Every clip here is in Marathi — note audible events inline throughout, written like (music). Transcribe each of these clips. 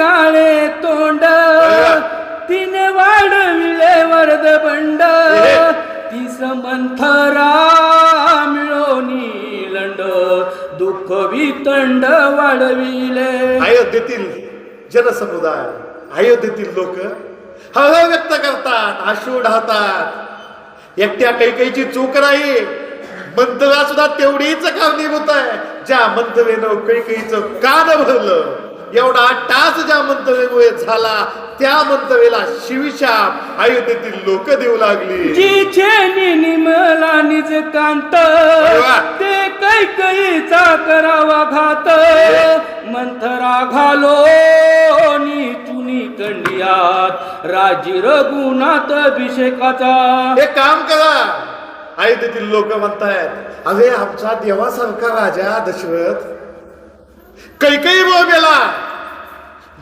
काळे तोंड तिने वाढविले वरद बंड. तीस मंथरा मिळवणी लंड दुःख वितंड वाढविले. अयोध्येतील जनसमुदाय अयोध्येतील लोक हळहळ व्यक्त करतात आशू ढातात एकट्या कैकेची चूक नाही मंथरा सुद्धा तेवढीच कारणीभूत आहे. ज्या मंथरेनं कैकेचं कान भरलं एवढा टाच ज्या मंथरेमुळे झाला त्या मंथरेला शिविशाप अयोध्येतील लोक देऊ लागली. जी छेनी निमला निज कांत. ते कैकईचा करावा घात. मंथरा घालो नी चुनी कंडियात राजी रघुनाथ अभिषेकाचा. हे काम करा. अयोध्येतील लोक म्हणतायत अरे आमचा देवासारखा राजा दशरथ कैकई मेला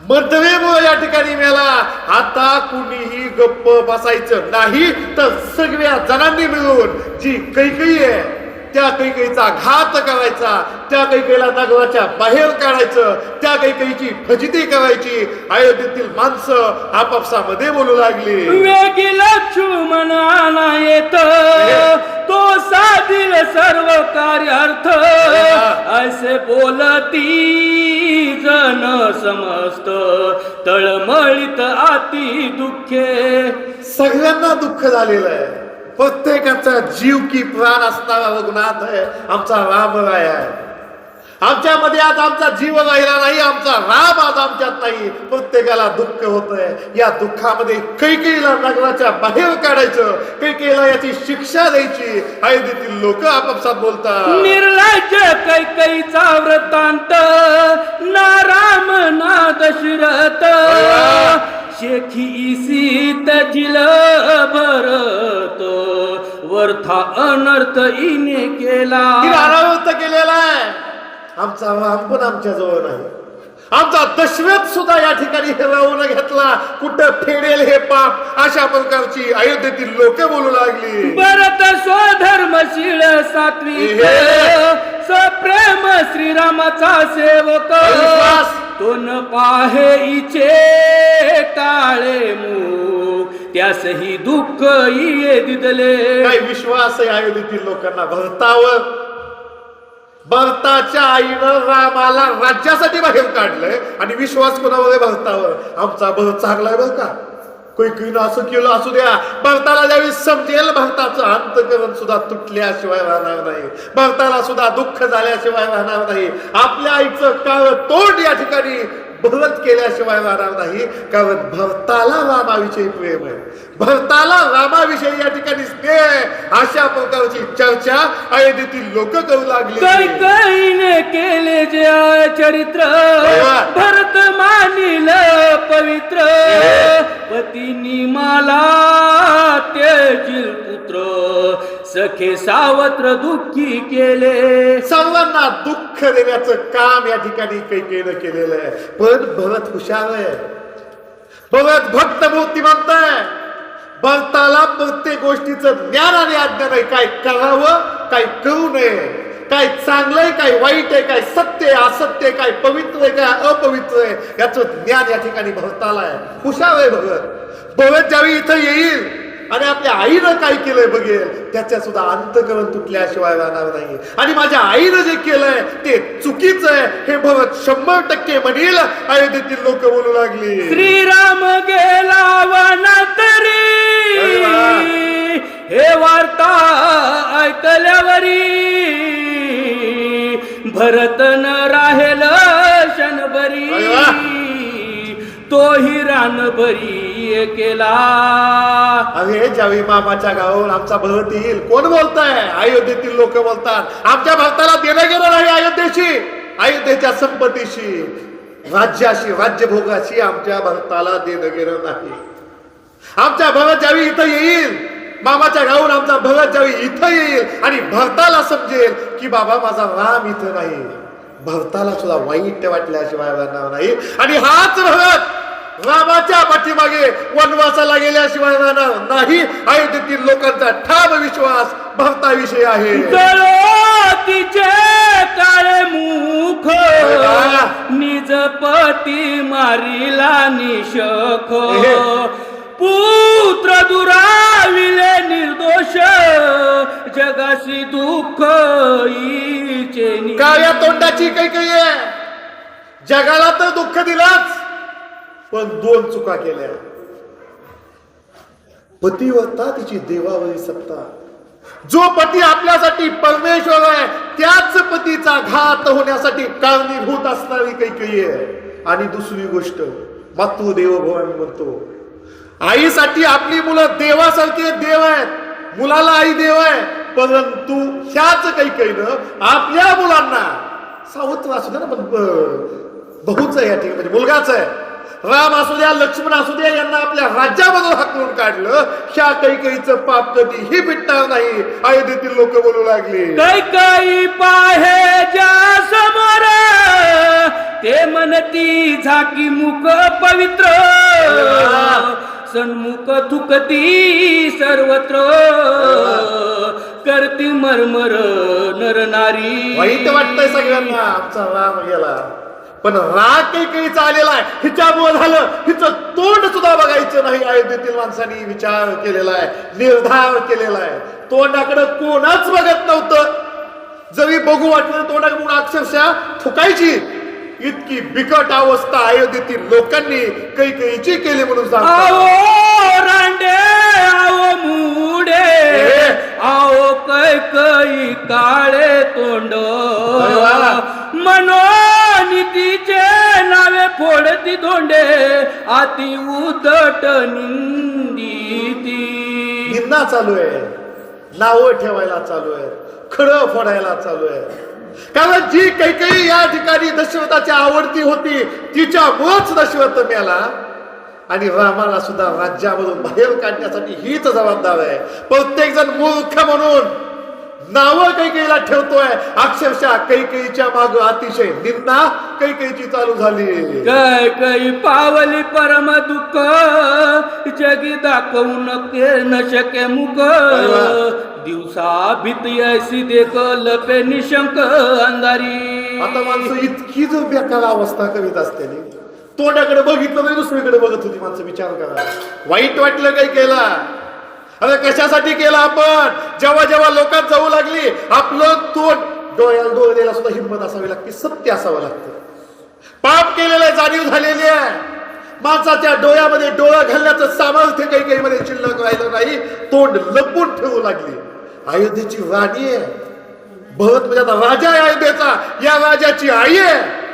मंथरेमुळे या ठिकाणी मेला. आता कुणीही गप्प बसायचं नाही तर सगळ्या जणांनी मिळून जी कैकई आहे त्या कैकईचा घात करायचा त्या कैकईला नगराच्या बाहेर काढायचं त्या कैकईची फजिती करायची. अयोध्येतील माणसं आपापसामध्ये बोलू लागली. वेगी लक्ष्मणाला येत. तो साधील सर्व कार्यार्थ. असे बोलती जन समस्त. तळमळीत आती दुःखे. सगळ्यांना दुःख झालेलं आहे. प्रत्येकाचा जीव की प्राण असणारा रघुनाथ आहे. आमचा राम राय आहे. आमच्यामध्ये आज आमचा जीव राहिला नाही आमचा राम आज आमच्यात नाही. प्रत्येकाला दुःख होत आहे या दुःखामध्ये कैकेईला नगराच्या बाहेर काढायचं. कैकेईला याची शिक्षा द्यायची. अयोध्येतील लोक आपापसात बोलतात. निर्लज्ज कैकईचा वृत्तांत ना राम ना दशरथ शेखी सीत जिल भरत वरथा अनर्थ इने केला। अनावृत्त केलेला आहे। आमचा राम पण आमच्या जवळ नाही। आमचा दशरथ सुद्धा या ठिकाणी हिरावून घेतला। कुठं फेडेल हे पाप? अशा प्रकारची अयोध्येतील लोक बोलू लागली। भरत स्वधर्मशील सात्विक सप्रेम श्रीरामाचा सेवक. तो न पाहे इचे टाळे त्यासही दुःख ये दिदले. काही विश्वास आहे अयोध्येतील लोकांना. भरतावर भरताच्या आईनं रामाला राज्यासाठी बाहेर काढलंय आणि विश्वास कोणावर भरतावर? आमचा भरत चांगला आहे बरं का. कैकीनं असं केलं असू द्या. भरताला ज्यावेळी समजेल भरताचं अंतकरण सुद्धा तुटल्याशिवाय राहणार नाही. भरताला सुद्धा दुःख झाल्याशिवाय राहणार नाही. आपल्या आईचं काळ तोंड या ठिकाणी भरत केल्याशिवाय राहणार नाही. कारण भरताला रामाविषयी प्रेम आहे. भरताला रामाविषयी या ठिकाणी स्नेह आहे. अशा प्रकारची चर्चा अयोध्येतील लोक करू लागली. केले जे चरित्र. भरत मानिल पवित्र. पतीनी मला तेजील पुत्र. सखे सावत्र दुःखी केले. सर्वांना दुःख देण्याचं काम या ठिकाणी कैकेनं केलेलं आहे. पण भरत हुशार आहे. भरत भक्त मूर्तिमंत आहे. भरताला प्रत्येक गोष्टीचं ज्ञान आणि अज्ञान आहे. काय करावं काय करू नये. काय चांगलंय काय वाईट आहे काय सत्य आहे असत्य आहे काय पवित्र आहे काय अपवित्र आहे याचं ज्ञान या ठिकाणी भरताला आहे. हुशार आहे भगत भगत ज्यावेळी इथं येईल आणि आपल्या आईनं काय केलंय बघेल त्याच्या सुद्धा अंतकरण तुटल्याशिवाय राहणार नाही आणि माझ्या आईनं जे केलंय ते चुकीचं आहे. हे भरत शंभर टक्के म्हणील अयोध्येतील लोक बोलू लागली. श्रीराम गेला वनातरी. हे वार्ता ऐकल्यावरी. भरत न राहेल शनभरी वा. तोही रानभरी केला. अरे ज्यावेळी मामाच्या गावावर आमचा भरत येईल कोण बोलताय? अयोध्येतील लोक बोलतात. आमच्या भक्ताला देणं गेलं नाही अयोध्येशी अयोध्येच्या संपत्तीशी. राज्याशी राज्यभोगाशी आमच्या भक्ताला देणं गेलं नाही. आमच्या भगत ज्यावेळी इथं येईल मामाच्या गावून आमचा भगत ज्यावेळी इथं येईल आणि भरताला समजेल की बाबा माझा राम इथं नाही. भरताला सुद्धा वाईट वाटल्याशिवाय नाही. आणि हाच भगत रामाच्या पाठीमागे वनवासाला गेल्याशिवाय राहणार नाही. अयोध्येतील लोकांचा ठाम विश्वास भरताविषयी आहे. काळे मुख वा. निजपती मारिला निशख. पुत्र दुराविले निर्दोष जगाशी दुःख काळ्या तोंडाची काही काही आहे. जगाला तर दुःख दिलाच. पण दोन चुका केल्या. पतिव्रता तिची देवावरी सत्ता. जो पती आपल्यासाठी परमेश्वर आहे त्याच पतीचा घात होण्यासाठी कारणीभूत असणारी काही काही आहे. आणि दुसरी गोष्ट मातृदेव भवानी म्हणतो आईसाठी आपली मुलं देवासारखे देव आहेत. मुलाला आई देव आहे. परंतु ह्याच काही काही न आपल्या मुलांना सावत्र असू दे ना पण ब- बहुच आहे या ठिकाणी म्हणजे मुलगाच आहे. राम असू द्या लक्ष्मण असू द्या यांना आपल्या राज्यामधून हाकलून काढलं. ह्या काही काहीच पाप कधीही मिटणार नाही. अयोध्येतील लोक बोलू लागले. काही काही पाहे ज्या समोर ते म्हणती झाकी मुख पवित्र. सन्मुख थुकती सर्वत्र. करती मरमर नर नारी. वाईट वाटतंय सगळ्यांना. आमचा राम गेला. पण राग काही काही चाललेला आहे. हिच्यामुळे झालं हिचं तोंड सुद्धा बघायचं नाही. अयोध्येतील माणसांनी विचार केलेला आहे निर्धार केलेला आहे. तोंडाकडे कोणाच बघत नव्हतं. जरी बघू वाटलं तोंडाकडे म्हणून अक्षरशः थुकायची इतकी बिकट अवस्था अयोध्येतील लोकांनी काही काहीची केली म्हणून सांगतात. आओ रांडे आओ मुडे आओ कै कै काळे तोंड. अरे वा. मनोनीतीचे नावे फोडती धोंडे आती उदट निंदिती निंदा चालू आहे. नावं ठेवायला चालू आहे. खडं फोडायला चालू आहे. कारण जी काही काही या ठिकाणी दशरथाची आवडती होती तिच्या मुळच दशरथ मेला आणि रामाला सुद्धा राज्यामधून बाहेर काढण्यासाठी हीच जबाबदार आहे. प्रत्येक जण मूर्ख म्हणून नावं काही काहीला ठेवतोय. अक्षरशः काही काहीच्या माग अतिशय निंदा काही काहीची चालू झाली. कै कै पावली परम दुःख जगी दाखवू नके न शके मुख. दिवसा भीती ऐसी देख लपे निशंक अंधारी. आता माणसं इतकी जो बेकार अवस्था करीत असते तोंडाकडे बघितलं नाही दुसरीकडे बघत होती माणसं विचार करा. वाईट वाटलं काही केला अरे कशासाठी केलं आपण? जेव्हा जेव्हा लोकात जाऊ लागली आपलं तोंड डोळ्याला डोळे द्यायला सुद्धा हिंमत असावी लागते सत्य असावं लागतं. पाप केलेलं आहे, जाणीव झालेली आहे. माणसाच्या डोळ्यामध्ये डोळा घालण्याचं सामर्थ्य काही काही मध्ये शिल्लक राहिलं नाही तोंड लपून ठेवू लागली. अयोध्येची राणी आहे. भरत म्हणजे आता राजा आहे अयोध्येचा. या राजाची आई आहे.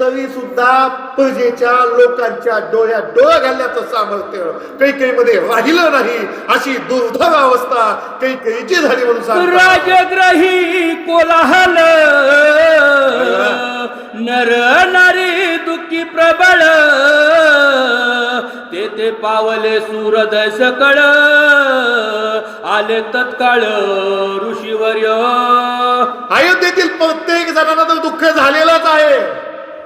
तरी सुद्धा प्रजेच्या लोकांच्या डोळ्यात डोळा घालण्याचं सामर्थ्य काही काही मध्ये राहिलं नाही अशी दुर्धर अवस्था काही काहीची झाली म्हणून सांगतात. राजग्रही कोलाहल नर नारी दुःखी प्रबळ ते ते पावले सूरदय सकळ आले तत्काळ ऋषीवर्य अयोध्येतील प्रत्येक जणांना तर दुःख झालेलंच आहे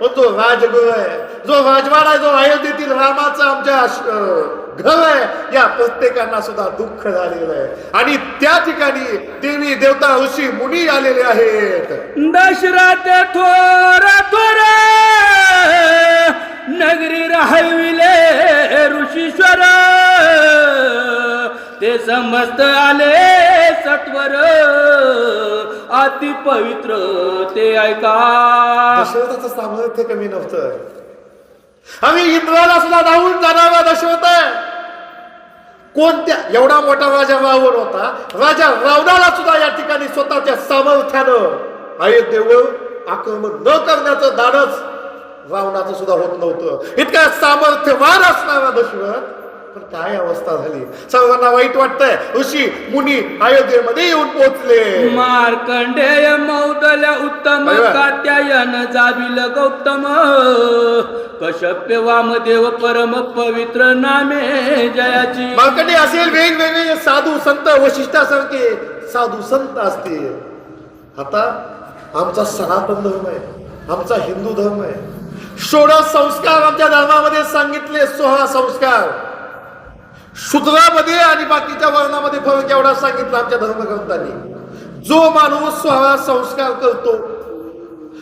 पण जो राजगृह आहे. जो राजवाडा जो अयोध्येतील रामाचा आमच्या घर आहे या प्रत्येकांना सुद्धा दुःख झालेलं आहे. आणि त्या ठिकाणी देवी देवता ऋषी मुनी आलेले आहेत. दशरथ थोर थोर नगरी राहविले ऋषीश्वर. ते समस्त आले सत्वर अति पवित्र ते ऐका. दशरथाचं सामर्थ्य कमी नव्हतं. आम्ही इंद्राला सुद्धा धावून जाणारा दशरथ कोणत्या एवढा मोठा राजा रावण होता राजा रावणाला सुद्धा या ठिकाणी स्वतःच्या सामर्थ्यानं अयोध्येवर आक्रमण न करण्याचं दानच रावणाचं सुद्धा होत नव्हतं. इतका सामर्थ्यवान असणारा दशरथ पण काय अवस्था झाली? सर्वांना वाईट वाटतंय. ऋषी मुनी अयोध्येमध्ये येऊन पोहोचले. मार्कंडेय मौदल उत्तम. कात्यायन जाविल गौतम. कश्यप्य वामदेव परम पवित्र नामे जयाची. मार्कंडे असेल वेगवेगळे साधू संत वशिष्ठासारखे. साधू संत असतील. आता आमचा सनातन धर्म आहे. आमचा हिंदू धर्म आहे. षोडश संस्कार आमच्या धर्मामध्ये सांगितले सोळा संस्कार. शूद्रामध्ये आणि बाकीच्या वर्णामध्ये फरक एवढा सांगितला आमच्या धर्मग्रंथांनी. जो माणूस सोळा संस्कार करतो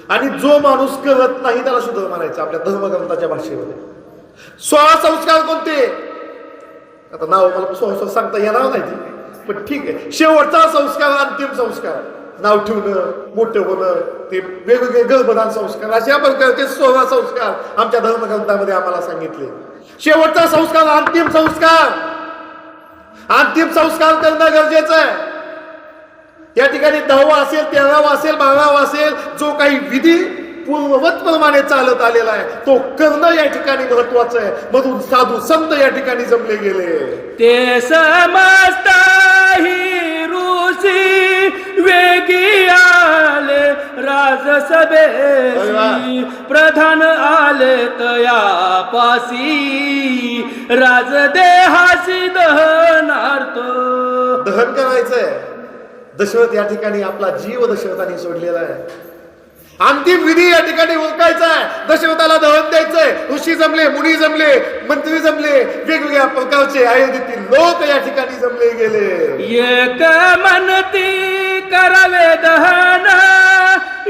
आणि जो माणूस करत नाही त्याला शूद्र म्हणायचं आपल्या धर्मग्रंथाच्या भाषेमध्ये. सोळा संस्कार कोणते? आता नाव मला सोळा संस्कार सांगता येणार नाही. पण ठीक आहे. शेवटचा संस्कार अंतिम संस्कार. नाव ठेवणं मोठं होणं ते वेगवेगळे गर्भदान संस्कार अशा प्रकारचे सोळा संस्कार आमच्या धर्मग्रंथामध्ये आम्हाला सांगितले. शेवटचा संस्कार अंतिम संस्कार. अंतिम संस्कार करणं गरजेचं आहे. या ठिकाणी दहावा असेल तेरावा असेल बारावा असेल जो काही विधी पूर्ववत प्रमाणे चालत आलेला आहे तो करणं या ठिकाणी महत्वाचं आहे. म्हणून साधू संत या ठिकाणी जमले गेले. ते समजता ही ऋषी वेगिया आले राजसभेसी प्रधान आले तया पासी राजदेहासी दहनार्थ दहन करायचंय. दशरथ या ठिकाणी आपला जीव दशरथाने सोडलेला आहे. अंतिम विधी या ठिकाणी उरकायचा आहे दशरथाला दहन द्यायचंय. ऋषी जमले मुनी जमले मंत्री जमले वेगवेगळ्या प्रकारचे अयोध्येतील लोक या ठिकाणी जमले गेले. एक मनती करावे दहन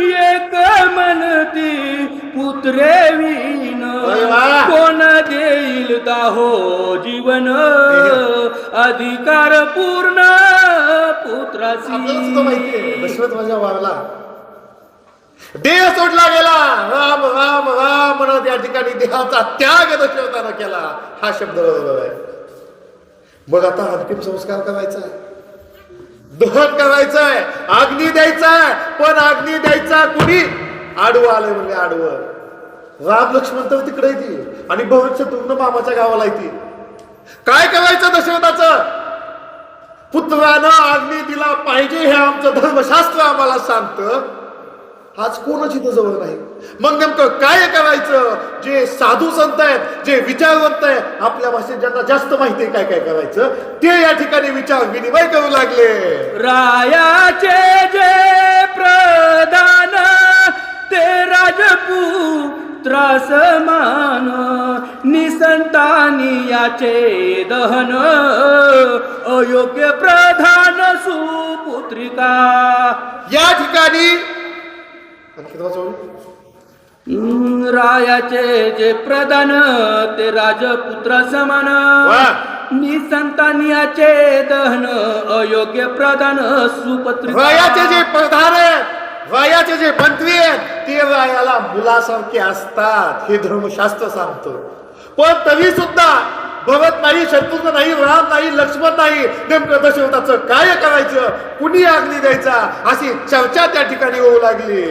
एक मनती पुत्रे विन. कोण देईल दाहो जीवन? (laughs) अधिकार पूर्ण दशरथ माझ्या वारला. देह सोडला गेला. राम राम राम म्हणत या ठिकाणी देहाचा त्याग दशरथानं केला. हा शब्द बरोबर आहे. मग आता अंतिम संस्कार करायचा आहे. दहन करायचं आहे अग्नी द्यायचा आहे पण अग्नी द्यायचा कुणी? आडवं आलंय म्हणजे आडवं. राम लक्ष्मण तर तिकडे येते आणि भविष्य पूर्ण मामाच्या गावाला येते काय करायचं दशरथाचं? पुत्रानं अग्नी दिला पाहिजे हे आमचं धर्मशास्त्र आम्हाला सांगतं. आज कोणच इथं जवळ नाही? मग नेमकं काय करायचं? जे साधू संत आहेत जे विचारवंत आहेत आपल्या भाषेत ज्यांना जास्त माहिती आहे काय काय करायचं ते या ठिकाणी विचार विनिमय करू लागले. रायाचे जे प्रधान ते राजपुत्रासमान निसंतानी याचे दहन अयोग्य प्रधान सुपुत्रिका. या ठिकाणी रायाचे जे प्रधान ते राजपुत्र समान. वा. निसंतानियाचे दहन अयोग्य प्रधान सुपत्रिका. वयाचे जे प्रधान आहेत वयाचे जे मंत्री आहेत ते वयाला मुलासारखे असतात हे धर्मशास्त्र सांगतं. पण तरी सुद्धा भगत नाही शत्रुघ्न नाही राम नाही लक्ष्मण नाही. नेमकं दशरथाचं काय करायचं? कुणी अग्नी द्यायचा? अशी चर्चा त्या ठिकाणी होऊ लागली.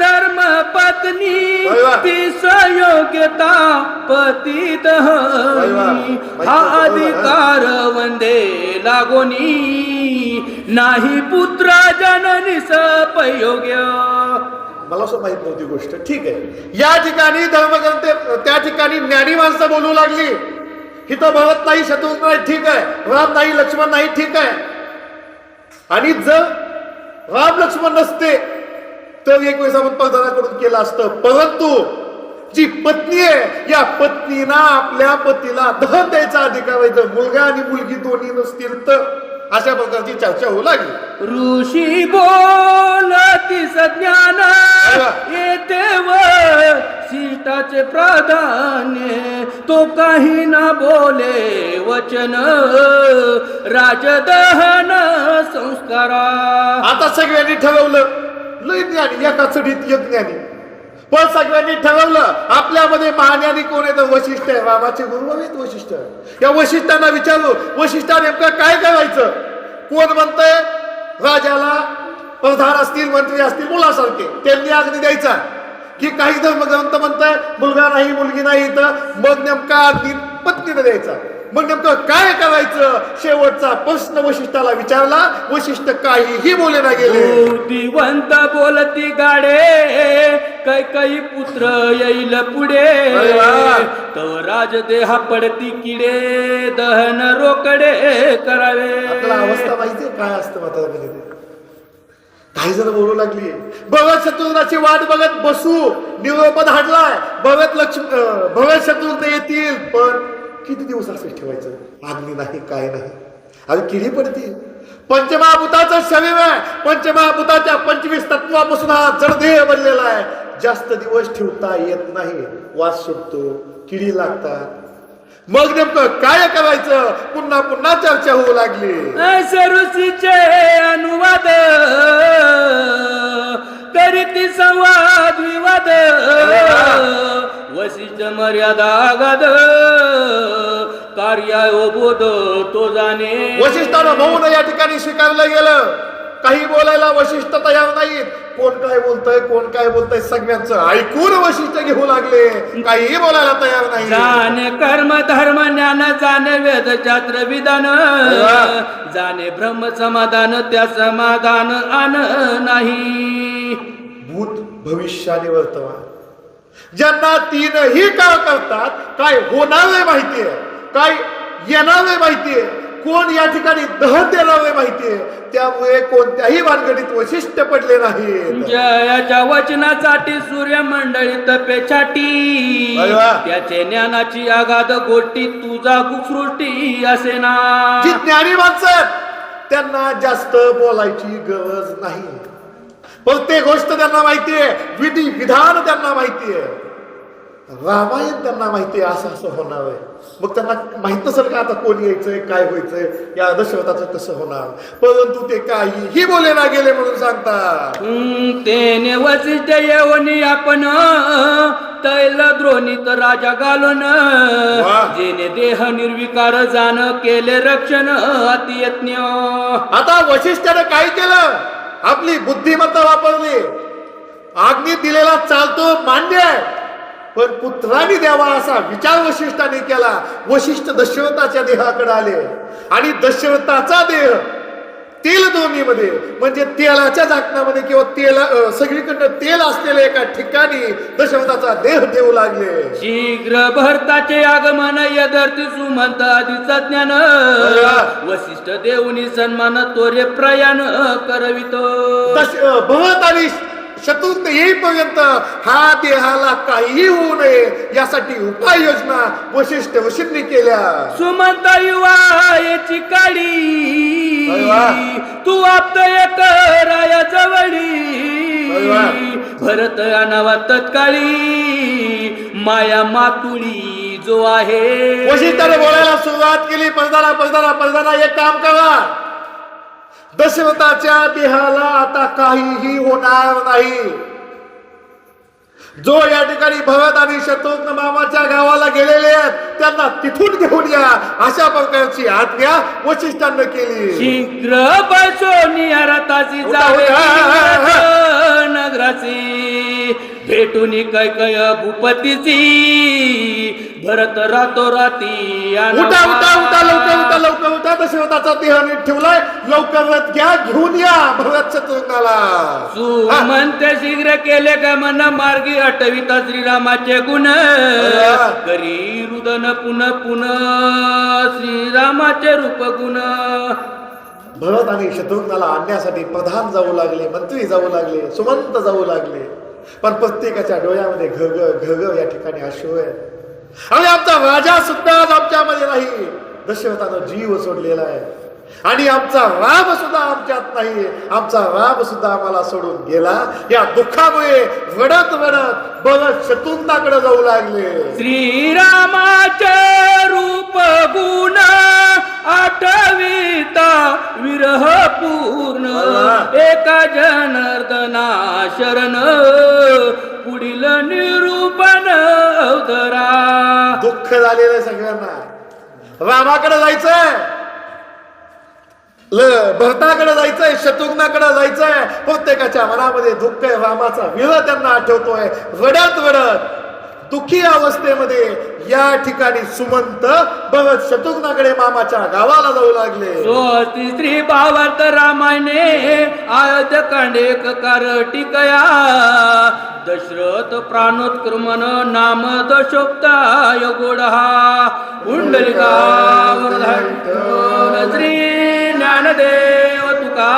धर्म पत्नी अरे वा. ती स्वयोग्यता पती. हा अधिकार वंदे लागोनी. नाही पुत्र जननी सपयोग्य मला असं माहीत नव्हती गोष्ट. ठीक आहे. या ठिकाणी धर्मग्रंथ त्या ठिकाणी ज्ञानी माणसं बोलू लागली. हिथं भगत नाही शत्रुघ्न नाही ठीक आहे. राम नाही लक्ष्मण नाही ठीक आहे. आणि जर राम लक्ष्मण नसते तर एक वेळेस आपण प्रधानाकडून केलं असतं. परंतु जी पत्नी आहे या पत्नीना आपल्या पतीला धन द्यायचा अधिकार आहे. जर मुलगा आणि मुलगी दोन्ही नसतील तर अशा प्रकारची चर्चा होऊ लागली. ऋषी बोलती सज्ञान वा. येते व शिष्टाचे प्राधान्य तो काही ना बोले वचन. राजदहन संस्कारा. आता सगळ्यांनी ठरवलं लय ज्ञानी एका चढीत एक ज्ञानी. पण सगळ्यांनी ठरवलं आपल्यामध्ये महाज्ञानी कोण आहे तर वशिष्ठ आहे. रामाचे गुरु आहेत वशिष्ठ या वशिष्ठांना विचारलो वशिष्ठा नेमकं काय करायचं? कोण म्हणतंय? राजाला प्रधान असतील मंत्री असतील मुलासारखे. त्यांनी अग्नी द्यायचा. की काही धर्मग्रंथ म्हणताय मुलगा नाही मुलगी नाही तर मग नेमका अग्नी पत्नीनं द्यायचा. मग नेमकं काय करायचं? शेवटचा प्रश्न वशिष्ठाला विचारला. वशिष्ठ काहीही बोले ना गेले. बुद्धिवंत बोलती गाडे. कै काही पुत्र येईल पुढे. तव राज देहा पडती किडे. दहन रोकडे करावे. अवस्था माहितीये काय असतं ते काही जण बोलू लागली. भगत शत्रुघ्नाची वाट बघत बसू. निरोप धाडलाय भगत लक्ष्मी भगत शत्रुघ्न येतील पण किती दिवस असं ठेवायचं? अग्नी नाही काय नाही. अरे किडी पडते. पंचमहाभूताचं शरीर आहे. पंचमहाभूताच्या पंचवीस तत्वापासून हा जडदेह बनलेला आहे. जास्त दिवस ठेवता येत नाही. वास सुटतो किडी लागतात. मग नेमकं काय करायचं? पुन्हा पुन्हा चर्चा होऊ लागली. अनुवाद. करीती संवाद विवाद. वशिष्ठ मर्यादा गाद. कार्य बोध तो जाणे. वशिष्ठानं मौन या ठिकाणी स्वीकारलं गेलं. काही बोलायला वशिष्ठ तयार नाहीत. कोण काय बोलतय कोण काय बोलतय सगळ्यांचं ऐकून वशिष्ठ घेऊ लागले. काहीही बोलायला तयार नाही जाणे कर्म धर्म ज्ञान जाणे वेद शास्त्र विधान. जाणे ब्रह्म समाधान त्या समाधान आन नाही. भूत भविष्य आणि वर्तमान. ज्यांना तीनही काळ करतात काय होणार आहे. माहितीये काय येणार आहे. माहितीये कोण या ठिकाणी दहन देणार आहे. माहितीये त्यामुळे कोणत्याही भानगडीत वैशिष्ट्य पडले नाही जयाच्या वचनासाठी सूर्य मंडळी तपे छाटी अरे वा. त्याचे ज्ञानाची आगाध गोष्टी तुझा सृष्टी असे ना. जी ज्ञानी माणसं आहेत, त्यांना जास्त बोलायची गरज नाही. प्रत्येक गोष्ट त्यांना माहितीये विधी विधान त्यांना माहितीये रामायण त्यांना माहितीये असं असं होणार आहे. मग त्यांना माहीत नसेल का आता कोण यायचंय काय व्हायचंय या दशरथाचं कसं होणार? परंतु ते काहीही बोले ना गेले म्हणून सांगतात. तेने वसिष्ठ येऊनी आपण तैल द्रोणीत राजा घालून. जेने देह निर्विकार जाण केले रक्षण अतियज्ञ आता वशिष्ठाने काय केलं? आपली बुद्धिमत्ता वापरली. आग्नी दिलेला चालतो मान्य आहे. पण पुत्रांनी द्यावा असा विचार वशिष्ठाने केला. वशिष्ठ दशरथाच्या देहाकडे आले. आणि दशरथाचा देह तेल दोन्हीमध्ये. म्हणजे तेलाच्या झाकणामध्ये किंवा तेला सगळीकडनं तेल असलेल्या एका ठिकाणी दशरथाचा देह ठेवू लागले. शीघ्र भरताचे आगमन यदर्थी सुमंत आधीचा ज्ञान. वा. वसिष्ठ देऊनी सन्मान तोरे प्रयाण करवितो. भरत आणि शत्रुघ्न येईपर्यंत हा देहाला काहीही होऊ नये यासाठी उपाययोजना वशिष्ठ वशिष्ठने केल्या. सुमंत युवा याची काळी. तू आपत राया अरे जवळी. भरत नावा तत्काळी. माया मातुळी जो आहे. वशिष्ठाने बोलायला सुरुवात केली पलदारा पलदारा पलदारा एक काम करा. दशरथाच्या देहाला आता काहीही होणार नाही. जो या ठिकाणी भरत आणि शत्रुघ्न मामाच्या गावाला गेलेले आहेत त्यांना तिथून घेऊन या. अशा प्रकारची आज्ञा वशिष्ठांना केली. शीघ्र बसोनी रथाची जावे उठा. नगराची. भेटून काय काय भूपतीची. भरत रातो राती उठा उठा उठा लवकर उठा लवकर उठा. दशरथाचा देह नीट ठेवलाय. लवकर रथ घ्या घेऊन या भरत शत्रुघ्नाला. सुमंत शीघ्र केले गमन मार्गी अटविता श्रीरामाचे गुण. करी रुदन पुन पुन श्रीरामाचे रूप गुण. भरत आणि शत्रुघ्नाला आणण्यासाठी प्रधान जाऊ लागले मंत्री जाऊ लागले सुमंत जाऊ लागले. पण प्रत्येकाच्या डोळ्यामध्ये घग घग या ठिकाणी अश्रू आहे. आणि आमचा राजा सुद्धा आज आमच्यामध्ये नाही. दशरथानं जीव सोडलेला आहे. आणि आमचा राम सुद्धा आमच्यात नाही. आमचा राम सुद्धा आम्हाला सोडून गेला. या दुःखामुळे रडत रडत भरत शत्रुंनाकडे जाऊ लागले. श्रीरामाचे रूप गुण आठविता विरह पूर्ण. एका जनार्दना शरण. पुढील निरूपण अवतरा. दुःख झालेलं आहे सगळ्यांना. रामाकडे जायचंय. ल भरताकडे जायचंय शत्रुघ्नाकडे जायचंय. प्रत्येकाच्या मनामध्ये दुःख आहे रामाचा विरह त्यांना आठवतोय. रडत रडत. दुखी अवस्थेमध्ये या ठिकाणी सुमंत भगत शत्रुघ्नाकडे मामाच्या गावाला जाऊ लागले. स्त्री भावार्थ रामायणे आयोध्य कांडेक कार टिकया दशरथ प्राणोत्क्रमण नाम दशोक्ताय गोडहा कुंडलिका श्री ज्ञानदेव तुका.